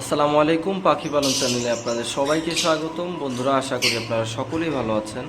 আসসালামু আলাইকুম, পাখি পালন চ্যানেলে আপনাদের সবাইকে স্বাগতম। বন্ধুরা, আশা করি আপনারা সকলেই ভালো আছেন।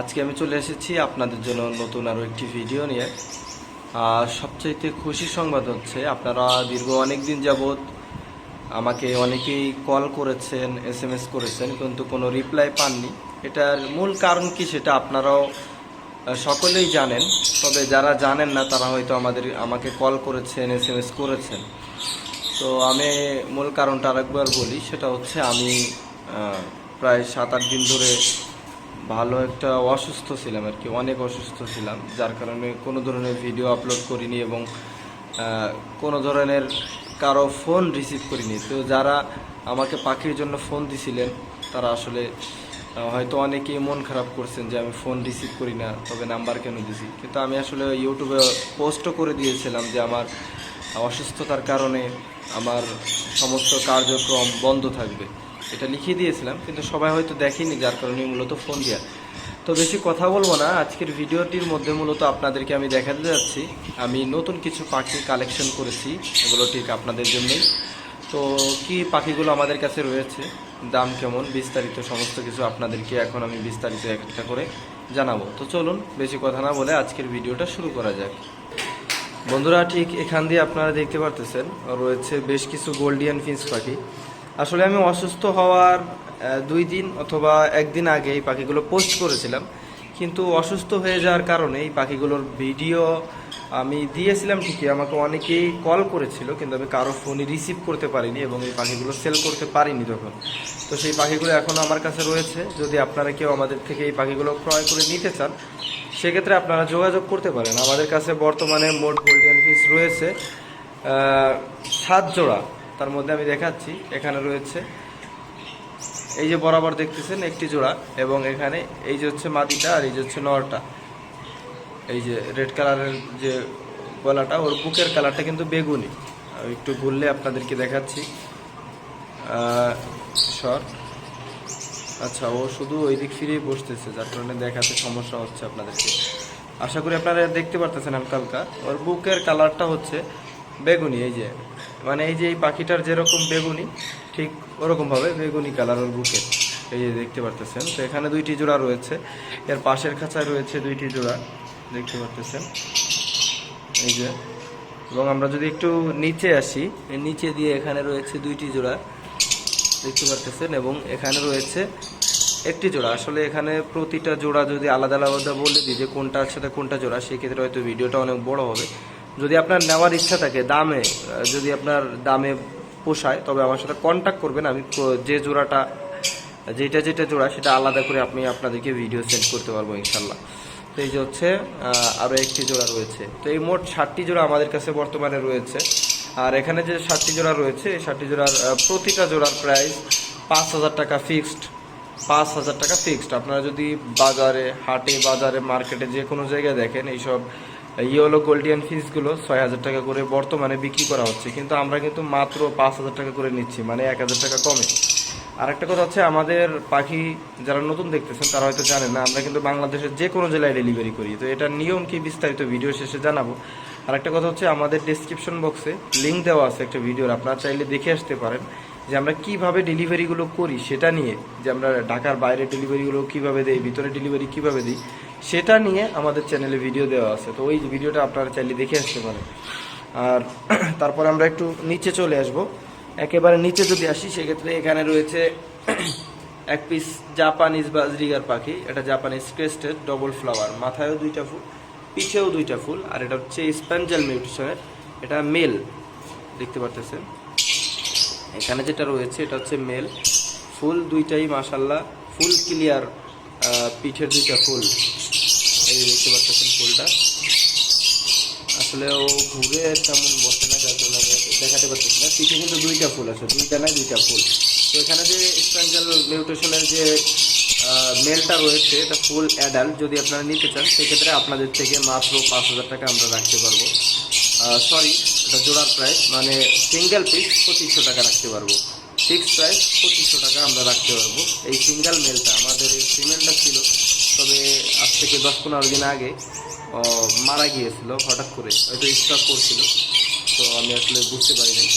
আজকে আমি চলে এসেছি আপনাদের জন্য নতুন আরও একটি ভিডিও নিয়ে। আর সবচাইতে খুশি সংবাদ হচ্ছে, আপনারা দীর্ঘ অনেক দিন যাবৎ আমাকে অনেকেই কল করেছেন এস এম এস করেছেন, কিন্তু কোনো রিপ্লাই পাননি। এটার মূল কারণ কি সেটা আপনারাও সকলেই জানেন। তবে যারা জানেন না, তারা হয়তো আমাদের, আমাকে কল করেছেন এস এম এস করেছেন। তো আমি মূল কারণটা আরেকবার বলি, সেটা হচ্ছে আমি প্রায় সাত আট দিন ধরে ভালো একটা অসুস্থ ছিলাম আর কি, অনেক অসুস্থ ছিলাম, যার কারণে কোনো ধরনের ভিডিও আপলোড করিনি এবং কোনো ধরনের কারও ফোন রিসিভ করিনি। তো যারা আমাকে পাখির জন্য ফোন দিছিলেন, তারা আসলে হয়তো অনেকেই মন খারাপ করছেন যে আমি ফোন রিসিভ করি না, তবে নাম্বার কেন দিছি? কিন্তু আমি আসলে ইউটিউবে পোস্টও করে দিয়েছিলাম যে আমার অসুস্থতার কারণে আমার সমস্ত কার্যক্রম বন্ধ থাকবে। এটা লিখিয়ে দিয়েছিলাম, কিন্তু সবাই হয়তো দেখেনি, যার কারণে মূলত ফোন দেওয়া তো বেশি কথা বলব না, আজকের ভিডিওটির মধ্যে মূলত আপনাদেরকে আমি দেখাতে যাচ্ছি। আমি নতুন কিছু পাখি কালেকশন করেছি, এগুলো ঠিক আপনাদের জন্যই। তো কি পাখিগুলো আমাদের কাছে রয়েছে, দাম কেমন, বিস্তারিত সমস্ত কিছু আপনাদেরকে এখন আমি বিস্তারিত একটা করে জানাব। তো চলুন, বেশি কথা না বলে আজকের ভিডিওটা শুরু করা যাক। বন্ধুরা, ঠিক এখান দিয়ে আপনারা দেখতে পারতেছেন, রয়েছে বেশ কিছু গোল্ডিয়ান ফিন্স পাখি। আসলে আমি অসুস্থ হওয়ার দুই দিন অথবা একদিন আগে এই পাখিগুলো পোস্ট করেছিলাম, কিন্তু অসুস্থ হয়ে যাওয়ার কারণে এই পাখিগুলোর ভিডিও আমি দিয়েছিলাম ঠিকই, আমাকে অনেকেই কল করেছিল, কিন্তু আমি কারও ফোনে রিসিভ করতে পারিনি এবং এই পাখিগুলো সেল করতে পারিনি তখন। তো সেই পাখিগুলো এখনও আমার কাছে রয়েছে, যদি আপনারা কেউ আমাদের থেকে এই পাখিগুলো ক্রয় করে নিতে চান সেক্ষেত্রে আপনারা যোগাযোগ করতে পারেন। আমাদের কাছে বর্তমানে মোট গোল্ডেন ফিস রয়েছে সাত জোড়া। তার মধ্যে আমি দেখাচ্ছি, এখানে রয়েছে, এই যে বরাবর দেখতেছেন একটি জোড়া এবং এখানে এই যে হচ্ছে মাটিটা আর এই যে হচ্ছে নরটা। এই যে রেড কালারের যে গলাটা, ওর বুকের কালারটা কিন্তু বেগুনি। একটু ঘুরলে আপনাদেরকে দেখাচ্ছি। সর। আচ্ছা ও শুধু ওই দিক ফিরেই বসতেছে, যার কারণে দেখাতে সমস্যা হচ্ছে আপনাদেরকে। আশা করি আপনারা দেখতে পারতেছেন হালকা ওর বুকের কালারটা হচ্ছে বেগুনি, এই যে। মানে এই যে এই পাখিটার যেরকম বেগুনি, ঠিক ওরকমভাবে বেগুনি কালার ওর বুকের এই যে দেখতে পারতেছেন। তো এখানে দুইটি জোড়া রয়েছে। এর পাশের খাঁচায় রয়েছে দুইটি জোড়া, দেখতে পারতেছেন। এই যে। এবং আমরা যদি একটু নিচে আসি, নিচে দিয়ে এখানে রয়েছে দুইটি জোড়া, দেখতে পারতেছেন। এবং এখানে রয়েছে একটি জোড়া। আসলে এখানে প্রতিটা জোড়া যদি আলাদা আলাদা বলে দিই যে কোনটার সাথে কোনটা জোড়া, সেক্ষেত্রে হয়তো ভিডিওটা অনেক বড় হবে। যদি আপনার নেওয়ার ইচ্ছা থাকে দামে যদি আপনার দামে পোষায়, তবে আমার সাথে কন্ট্যাক্ট করবেন। আমি যে জোড়াটা, যেটা যেটা জোড়া, সেটা আলাদা করে আপনি আপনাদেরকে ভিডিও সেন্ড করতে পারব ইনশাল্লাহ। তো এই যে হচ্ছে আরও একটি জোড়া রয়েছে। তো এই মোট ষাটটি জোড়া আমাদের কাছে বর্তমানে রয়েছে। আর এখানে যে ষাটটি জোড়া রয়েছে, এই ষাটটি জোড়ার প্রতিটা জোড়ার প্রাইস পাঁচ হাজার টাকা ফিক্সড পাঁচ হাজার টাকা ফিক্সড আপনারা যদি বাজারে, হাটে, বাজারে মার্কেটে যে কোনো জায়গায় দেখেন, এইসব ইয়েলো গোল্ডিয়ান ফিসগুলো ছয় হাজার টাকা করে বর্তমানে বিক্রি করা হচ্ছে। কিন্তু আমরা কিন্তু মাত্র পাঁচ হাজার টাকা করে নিচ্ছি মানে এক হাজার টাকা কমে। আরেকটা কথা হচ্ছে, আমাদের পাখি যারা নতুন দেখতেছেন, তারা হয়তো জানেন না, আমরা কিন্তু বাংলাদেশের যে কোনো জেলায় ডেলিভারি করি। তো এটার নিয়ম কি বিস্তারিত ভিডিও শেষে জানাব। আরেকটা কথা হচ্ছে, আমাদের ডিসক্রিপশন বক্সে লিঙ্ক দেওয়া আছে একটা ভিডিওর আপনারা চাইলে দেখে আসতে পারেন। যে আমরা কীভাবে ডেলিভারিগুলো করি সেটা নিয়ে, যে আমরা ঢাকার বাইরে ডেলিভারিগুলো কীভাবে দেই, ভিতরে ডেলিভারি কীভাবে দিই, সেটা নিয়ে আমাদের চ্যানেলে ভিডিও দেওয়া আছে। তো ওই ভিডিওটা আপনারা চাইলে দেখে আসতে পারেন। আর তারপরে আমরা একটু নিচে চলে আসব। একেবারে নিচে যদি আসি, সেক্ষেত্রে এখানে রয়েছে এক পিস জাপানিজ বাজরিগার পাখি। এটা জাপানিজ ক্রেস্টেড ডবল ফ্লাওয়ার মাথায়ও দুইটা ফুল, পিঠেও দুইটা ফুল। আর এটা হচ্ছে স্প্যাঞ্জেল মিউটেশনের এটা মেল দেখতে পারতেছেন? এখানে যেটা রয়েছে, এটা হচ্ছে মেল। ফুল দুইটাই মাশাল্লাহ ফুল ক্লিয়ার পিঠের দুইটা ফুল। এই দেখতে পাচ্ছেন ফুলটা। আসলে ও ঘুরে তেমন বসে না, যার জন্য দেখাতে পারতেছি না। পিঠে কিন্তু দুইটা ফুল আছে, দুইটা নাই দুইটা ফুল। তো এখানে যে স্প্যাঞ্জেল মিউটেশনের যে মেলটা রয়েছে, এটা ফুল অ্যাডাল্ট। যদি আপনারা নিতে চান, সেক্ষেত্রে আপনাদের থেকে মাত্র পাঁচ হাজার টাকা আমরা রাখতে পারব। সরি জোড়ার প্রাইস মানে সিঙ্গেল পিস পঁচিশশো টাকা রাখতে পারব। ফিক্সড প্রাইস পঁচিশশো টাকা আমরা রাখতে পারব। এই সিঙ্গেল মেলটা আমাদের এই ফিমেলটা ছিল, তবে আজ থেকে দশ পনেরো দিন আগে মারা গিয়েছিল হঠাৎ করে, হয়তো স্টক করছিল। তো আমি আসলে বুঝতে পারি নাই,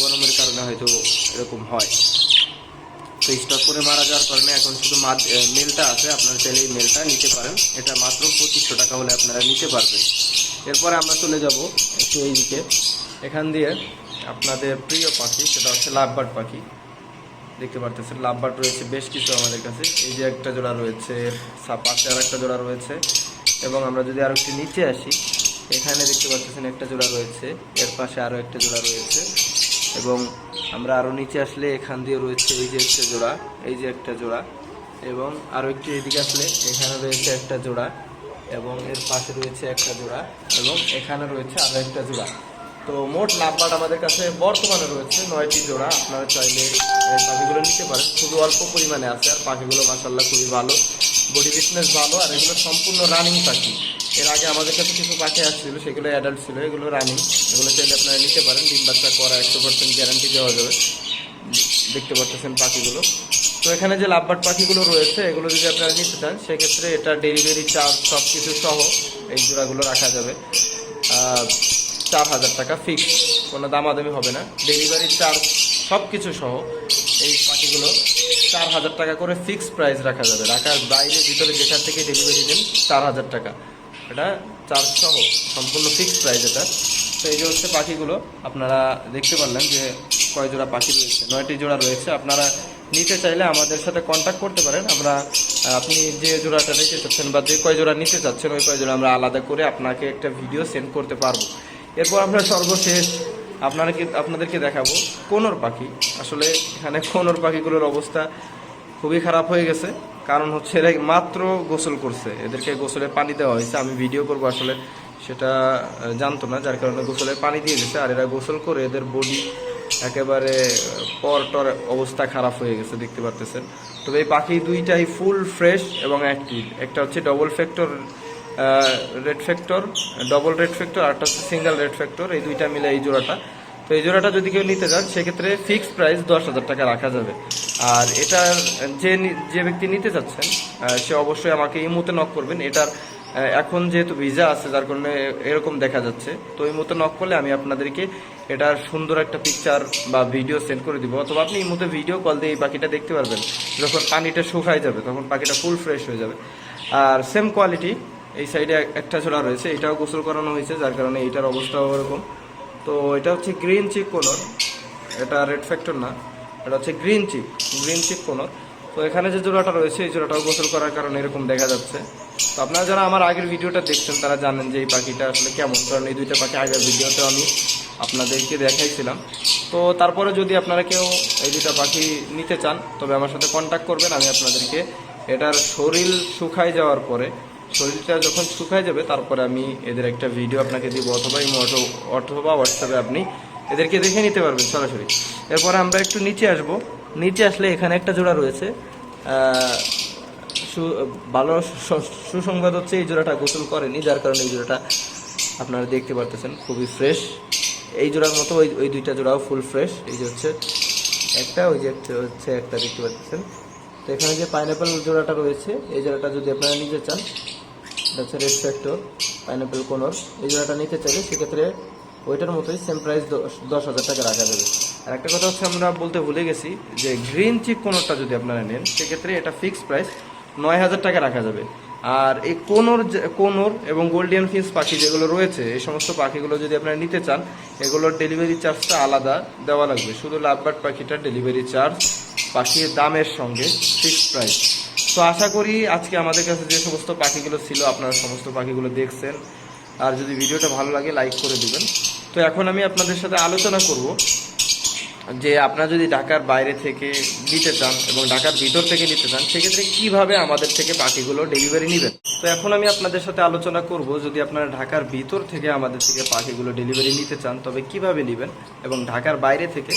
গরমের কারণে হয়তো এরকম হয়। তো স্টক করে মারা যাওয়ার কারণে এখন শুধু মেলটা আছে, আপনারা চাইলে এই মেলটা নিতে পারেন। এটা মাত্র পঁচিশশো টাকা হলে আপনারা নিতে পারবেন। এরপরে আমরা চলে যাব একটু এই দিকে এখান দিয়ে আপনাদের প্রিয় পাখি, সেটা হচ্ছে লাভবার্ড পাখি। দেখতে পারতেছেন লাভবার্ড রয়েছে বেশ কিছু আমাদের কাছে। এই যে একটা জোড়া রয়েছে পাশে আর একটা জোড়া রয়েছে। এবং আমরা যদি আরও একটু নিচে আসি, এখানে দেখতে পাচ্ছেন একটা জোড়া রয়েছে, এর পাশে আরও একটা জোড়া রয়েছে। এবং আমরা আরও নিচে আসলে এখান দিয়ে রয়েছে এই যে একটা জোড়া, এই যে একটা জোড়া। এবং আরও একটু এদিকে আসলে এখানে রয়েছে একটা জোড়া। এবং এর পাশে রয়েছে একটা জোড়া এবং এখানে রয়েছে আরও একটা জোড়া। তো মোট নাম্বার আমাদের কাছে বর্তমানে রয়েছে নয়টি জোড়া, আপনারা চাইলে পাখিগুলো নিতে পারেন। খুবই অল্প পরিমাণে আছে আর পাখিগুলো মাসাল্লাহ খুবই ভালো বডি ফিটনেস ভালো আর এগুলো সম্পূর্ণ রানিং পাখি। এর আগে আমাদের কাছে কিছু পাখি আসছিল, সেগুলো অ্যাডাল্ট ছিল, এগুলো রানিং এগুলো চাইলে আপনারা নিতে পারেন। ডিম বাচ্চা করা একশো পার্সেন্ট গ্যারান্টি দেওয়া যাবে। দেখতে পাচ্ছেন পাখিগুলো। তো এখানে যে লাভবার্ড পাখিগুলো রয়েছে, এগুলো যদি আপনারা নিতে চান, সেক্ষেত্রে এটা ডেলিভারি চার্জ সব কিছু সহ এই জোড়াগুলো রাখা যাবে। চার হাজার টাকা ফিক্স কোনো দামাদামি হবে না। ডেলিভারি চার্জ সব কিছু সহ এই পাখিগুলো চার হাজার টাকা করে ফিক্স প্রাইস রাখা যাবে। ঢাকার বাইরে, ভিতরে যেখান থেকে ডেলিভারি দেন চার হাজার টাকা। এটা চার্জ সহ, সম্পূর্ণ ফিক্স প্রাইস এটা। তো এই যে হচ্ছে পাখিগুলো, আপনারা দেখতে পারলেন যে কয় জোড়া পাখি রয়েছে, নয়টি জোড়া রয়েছে। আপনারা নিতে চাইলে আমাদের সাথে কন্ট্যাক্ট করতে পারেন। আমরা আপনি যে জোড়াটা নিতে চাচ্ছেন বা যে কয় জোড়া নিতে চাচ্ছেন, ওই কয় জোড়া আমরা আলাদা করে আপনাকে একটা ভিডিও সেন্ড করতে পারব। এরপর আমরা সর্বশেষ আপনারা কি আপনাদেরকে দেখাবো কোনোর পাখি। আসলে এখানে কোনোর পাখিগুলোর অবস্থা খুবই খারাপ হয়ে গেছে। কারণ হচ্ছে এরা মাত্র গোসল করছে। এদেরকে গোসলে পানি দেওয়া হয়েছে। আমি ভিডিও করব আসলে সেটা জানতো না, যার কারণে গোসলে পানি দিয়ে দিয়েছে আর এরা গোসল করে এদের বডি একেবারে আহ, পর টর অবস্থা খারাপ হয়ে গেছে দেখতে পারতেছেন। তবে এই পাখি দুইটাই ফুল ফ্রেশ এবং অ্যাক্টিভ। একটা হচ্ছে double factor red factor double red factor আর একটা হচ্ছে সিঙ্গেল রেড ফ্যাক্টর এই দুইটা মিলে এই জোড়াটা। তো এই জোড়াটা যদি কেউ নিতে চান সেক্ষেত্রে ফিক্সড প্রাইস দশ হাজার টাকা রাখা যাবে। আর এটা যে যে ব্যক্তি নিতে চাচ্ছেন সে অবশ্যই আমাকে এই মুহূর্তে নক করবেন। এটার এখন যেহেতু ভিজা আছে, যার কারণে এরকম দেখা যাচ্ছে। তো এই মতো নক করলে আমি আপনাদেরকে এটার সুন্দর একটা পিকচার বা ভিডিও সেন্ড করে দিব। অথবা আপনি এই মুহূর্তে ভিডিও কল দিয়ে এই পাখিটা দেখতে পারবেন। যখন পানিটা শুকায় যাবে, তখন পাখিটা ফুল ফ্রেশ হয়ে যাবে। আর সেম কোয়ালিটি এই সাইডে একটা ছোড়া রয়েছে, এটাও গোসল করানো হয়েছে, যার কারণে এটার অবস্থাও ওরকম তো এটা হচ্ছে গ্রিন চিক কোনর এটা রেড ফ্যাক্টর না, এটা হচ্ছে গ্রিন চিক গ্রিন চিক কোনর তো এখানে যে জোড়াটা রয়েছে, এই জোড়াটাও গোসল করার কারণে এরকম দেখা যাচ্ছে। তো আপনারা যারা আমার আগের ভিডিওটা দেখছেন, তারা জানেন যে এই পাখিটা আসলে কেমন। কারণ এই দুইটা পাখি আগের ভিডিওতে আমি আপনাদেরকে দেখাইছিলাম। তো তারপরে যদি আপনারা কেউ এই দুইটা পাখি নিতে চান, তবে আমার সাথে কন্ট্যাক্ট করবেন, আমি আপনাদেরকে এটার শরীর শুকায় যাওয়ার পরে, শরীরটা যখন শুকায় যাবে, তারপরে আমি এদের একটা ভিডিও আপনাকে দিব, অথবা এই অটো- অথবা হোয়াটসঅ্যাপে আপনি এদেরকে দেখে নিতে পারবেন সরাসরি। এরপরে আমরা একটু নিচে আসব। নিচে আসলে এখানে একটা জোড়া রয়েছে। ভালো সুসংবাদ হচ্ছে এই জোড়াটা গোসল করেনি, যার কারণে এই জোড়াটা আপনারা দেখতে পারতেছেন, খুবই ফ্রেশ এই জোড়ার মতো ওই ওই দুইটা জোড়াও ফুল ফ্রেশ এই যে হচ্ছে একটা, ওই যে হচ্ছে একটা দেখতে পাচ্ছেন। তো এখানে যে পাইনাপেল জোড়াটা রয়েছে, এই জোড়াটা যদি আপনারা নিতে চান, এটা হচ্ছে রেড ফ্যাক্টর পাইনাপেল কোনর এই জোড়াটা নিতে চাইলে সেক্ষেত্রে ওইটার মতোই সেম প্রাইস দশ হাজার টাকা রাখা যাবে। আর একটা কথা হচ্ছে, আমরা বলতে ভুলে গেছি যে গ্রিন চিপ কোনরটা যদি আপনারা নেন, সেক্ষেত্রে এটা ফিক্সড প্রাইস নয় হাজার টাকা রাখা যাবে। আর এই কোনোর কোনর এবং গোল্ডিয়ান ফিন্স পাখি যেগুলো রয়েছে, এই সমস্ত পাখিগুলো যদি আপনারা নিতে চান, এগুলোর ডেলিভারি চার্জটা আলাদা দেওয়া লাগবে। শুধু লাভবার্ড পাখিটার ডেলিভারি চার্জ পাখির দামের সঙ্গে ফিক্সড প্রাইস তো আশা করি আজকে আমাদের কাছে যে সমস্ত পাখিগুলো ছিল, আপনারা সমস্ত পাখিগুলো দেখছেন। আর যদি ভিডিওটা ভালো লাগে লাইক করে দিবেন। তো এখন আমি আপনাদের সাথে আলোচনা করব যে আপনারা যদি ঢাকার বাইরে থেকে নিতে চান এবং ঢাকার ভিতর থেকে নিতে চান, সেক্ষেত্রে কীভাবে আমাদের থেকে পাখিগুলো ডেলিভারি নেবেন? তো এখন আমি আপনাদের সাথে আলোচনা করব যদি আপনারা ঢাকার ভিতর থেকে আমাদের থেকে পাখিগুলো ডেলিভারি নিতে চান, তবে কীভাবে নেবেন এবং ঢাকার বাইরে থেকে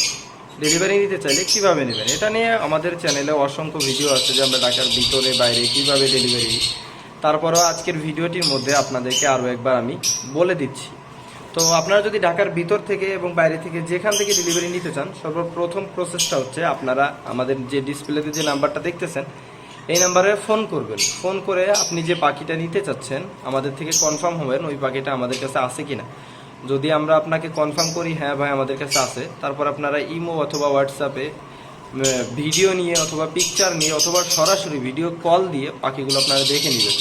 ডেলিভারি নিতে চাইলে কীভাবে নেবেন? এটা নিয়ে আমাদের চ্যানেলে অসংখ্য ভিডিও আছে যে আমরা ঢাকার ভিতরে, বাইরে কীভাবে ডেলিভারি তারপরও আজকের ভিডিওটির মধ্যে আপনাদেরকে আরও একবার আমি বলে দিচ্ছি। তো আপনারা যদি ঢাকার ভিতর থেকে এবং বাইরে থেকে যেখান থেকে ডেলিভারি নিতে চান, সর্বপ্রথম প্রসেসটা হচ্ছে আপনারা আমাদের যে ডিসপ্লেতে যে নাম্বারটা দেখতেছেন, এই নাম্বারে ফোন করবেন। ফোন করে আপনি যে পাখিটা নিতে চাচ্ছেন, আমাদের থেকে কনফার্ম হবেন ওই পাখিটা আমাদের কাছে আছে কিনা। যদি আমরা আপনাকে কনফার্ম করি হ্যাঁ ভাই, আমাদের কাছে আছে। তারপর আপনারা ইমো অথবা হোয়াটসঅ্যাপে ভিডিও নিয়ে অথবা পিকচার নিয়ে অথবা সরাসরি ভিডিও কল দিয়ে পাখিগুলো আপনারা দেখে নেবেন।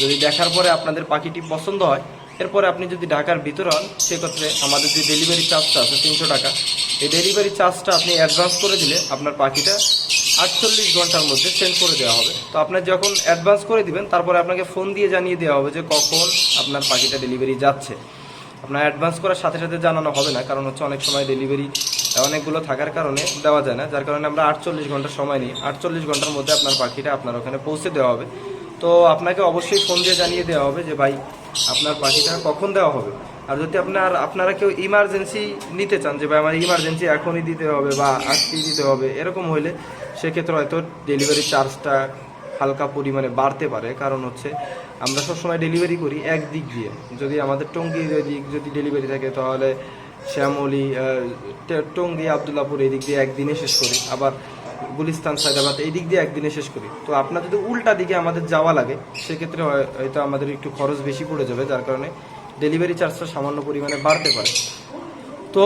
যদি দেখার পরে আপনাদের পাখিটি পছন্দ হয় এরপরে আপনি যদি ঢাকার ভিতরে হন, সেক্ষেত্রে আমাদের যে ডেলিভারি চার্জটা আছে তিনশো টাকা, এই ডেলিভারি চার্জটা আপনি অ্যাডভান্স করে দিলে আপনার পাখিটা আটচল্লিশ ঘণ্টার মধ্যে সেন্ড করে দেওয়া হবে। তো আপনার যখন অ্যাডভান্স করে দিবেন, তারপরে আপনাকে ফোন দিয়ে জানিয়ে দেওয়া হবে যে কখন আপনার পাখিটা ডেলিভারি যাচ্ছে। আপনার অ্যাডভান্স করার সাথে সাথে জানানো হবে না, কারণ হচ্ছে অনেক সময় ডেলিভারি অনেকগুলো থাকার কারণে দেওয়া যায় না, যার কারণে আমরা আটচল্লিশ ঘণ্টা সময় নিই। আটচল্লিশ ঘণ্টার মধ্যে আপনার পাখিটা আপনার ওখানে পৌঁছে দেওয়া হবে। তো আপনাকে অবশ্যই ফোন দিয়ে জানিয়ে দেওয়া হবে যে, ভাই, আপনার পাখিটা কখন দেওয়া হবে? আর যদি আপনার, আপনারা কেউ ইমার্জেন্সি নিতে চান, যে, ভাই, আমার ইমার্জেন্সি এখনই দিতে হবে বা আজকেই দিতে হবে, এরকম হইলে সেক্ষেত্রে হয়তো ডেলিভারি চার্জটা হালকা পরিমাণে বাড়তে পারে। কারণ হচ্ছে, আমরা সবসময় ডেলিভারি করি এক দিক দিয়ে। যদি আমাদের টঙ্গির দিক যদি ডেলিভারি থাকে, তাহলে শ্যামলি টঙ্গী, আবদুল্লাপুর এই দিক দিয়ে একদিনে শেষ করি। আবার গুলিস্তান সাইদাবাদ এই দিক দিয়ে একদিনে শেষ করি। তো আপনার যদি উল্টা দিকে আমাদের যাওয়া লাগে, সেক্ষেত্রে হয়তো আমাদের একটু খরচ বেশি পড়ে যাবে, যার কারণে ডেলিভারি চার্জটা সামান্য পরিমাণে বাড়তে পারে। তো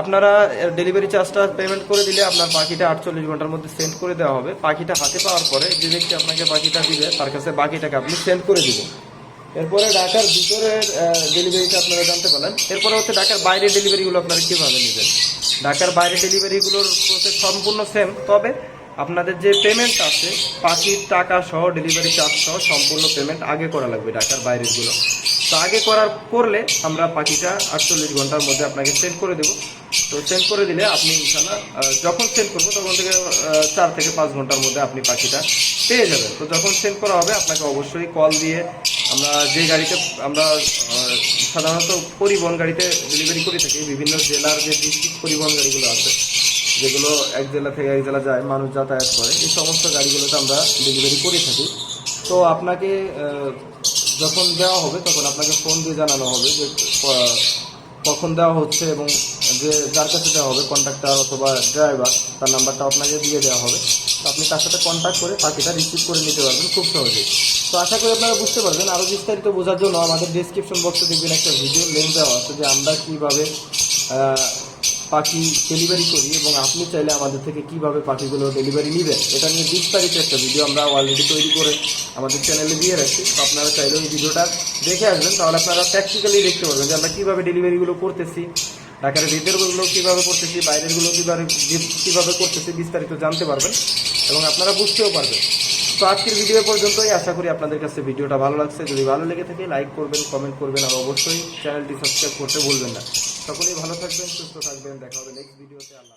আপনারা ডেলিভারি চার্জটা পেমেন্ট করে দিলে আপনার পাখিটা আটচল্লিশ ঘণ্টার মধ্যে সেন্ড করে দেওয়া হবে। পাখিটা হাতে পাওয়ার পরে যে ব্যক্তি আপনাকে পাখিটা দিবে, তার কাছে বাকিটাকে আপনি সেন্ড করে দিবেন। এরপরে ঢাকার ভিতরের ডেলিভারিটা আপনারা জানতে পারলেন। এরপরে হচ্ছে ঢাকার বাইরের ডেলিভারিগুলো আপনারা কীভাবে নেবেন? ঢাকার বাইরে ডেলিভারিগুলোর প্রসেস সম্পূর্ণ সেম তবে আপনাদের যে পেমেন্ট আছে পাখির টাকা সহ ডেলিভারি চার্জ সহ সম্পূর্ণ পেমেন্ট আগে করা লাগবে ঢাকার বাইরেরগুলো তো আগে করার, করলে আমরা পাখিটা আটচল্লিশ ঘণ্টার মধ্যে আপনাকে সেন্ড করে দেবো। তো সেন্ড করে দিলে আপনি ইনশাল্লাহ যখন সেন্ড করব, তখন থেকে চার থেকে পাঁচ ঘণ্টার মধ্যে আপনি পাখিটা পেয়ে যাবেন। তো যখন সেন্ড করা হবে, আপনাকে অবশ্যই কল দিয়ে আমরা যে গাড়িতে আমরা সাধারণত পরিবহন গাড়িতে ডেলিভারি করে থাকি। বিভিন্ন জেলার যে ডিস্ট্রিক্ট পরিবহন গাড়িগুলো আছে, যেগুলো এক জেলা থেকে এক জেলা যায়, মানুষ যাতায়াত করে, এই সমস্ত গাড়িগুলোতে আমরা ডেলিভারি করে থাকি। তো আপনাকে যখন দেওয়া হবে, তখন আপনাকে ফোন দিয়ে জানানো হবে যে কখন দেওয়া হচ্ছে এবং যে, যার কাছে দেওয়া হবে কন্ট্রাক্টর অথবা ড্রাইভার তার নাম্বারটা আপনাকে দিয়ে দেওয়া হবে। তো আপনি তার সাথে কন্ট্যাক্ট করে পাখিটা রিসিভ করে নিতে পারবেন খুব সহজেই। তো আশা করি আপনারা বুঝতে পারবেন। আরও বিস্তারিত বোঝার জন্য আমাদের ডিসক্রিপশন বক্সে দেখবেন একটা ভিডিও লিঙ্ক দেওয়া আছে যে আমরা কীভাবে পাখি ডেলিভারি করি এবং আপনি চাইলে আমাদের থেকে কীভাবে পাখিগুলো ডেলিভারি নেবেন। এটা নিয়ে বিস্তারিত একটা ভিডিও আমরা অলরেডি তৈরি করে আমাদের চ্যানেলে দিয়ে রাখছি। তো আপনারা চাইলে ওই ভিডিওটা দেখে আসবেন। তাহলে আপনারা প্র্যাকটিক্যালি দেখতে পারবেন যে আমরা কীভাবে ডেলিভারিগুলো করতেছি, ঢাকার ভিতরগুলো কীভাবে করতেছি, বাইরেরগুলো কীভাবে কীভাবে করতেছি বিস্তারিত জানতে পারবেন এবং আপনারা বুঝতেও পারবেন। তো আজকের ভিডিও পর্যন্তই। আশা করি আপনাদের কাছে ভিডিওটা ভালো লাগছে। যদি ভালো লেগে থাকে লাইক করবেন কমেন্ট করবেন, আর অবশ্যই চ্যানেলটি সাবস্ক্রাইব করতে ভুলবেন না। সকলেই ভালো থাকবেন, সুস্থ থাকবেন। দেখা হবে নেক্সট ভিডিওতে আল্লাহ।